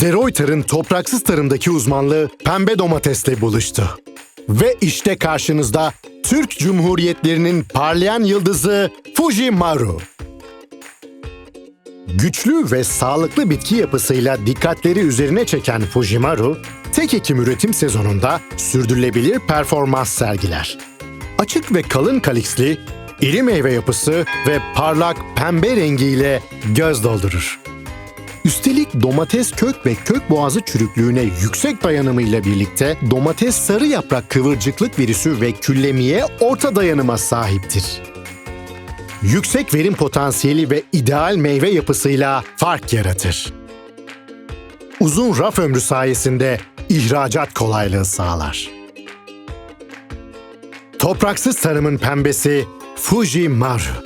De topraksız tarımdaki uzmanlığı pembe domatesle buluştu. Ve işte karşınızda Türk Cumhuriyetlerinin parlayan yıldızı Fujimaru. Güçlü ve sağlıklı bitki yapısıyla dikkatleri üzerine çeken Fujimaru, tek ekim üretim sezonunda sürdürülebilir performans sergiler. Açık ve kalın kaliksli, iri meyve yapısı ve parlak pembe rengiyle göz doldurur. Üstelik domates kök ve kök boğazı çürüklüğüne yüksek dayanımıyla birlikte domates sarı yaprak kıvırcıklık virüsü ve küllemiye orta dayanıma sahiptir. Yüksek verim potansiyeli ve ideal meyve yapısıyla fark yaratır. Uzun raf ömrü sayesinde ihracat kolaylığı sağlar. Topraksız tarımın pembesi Fuji Maru.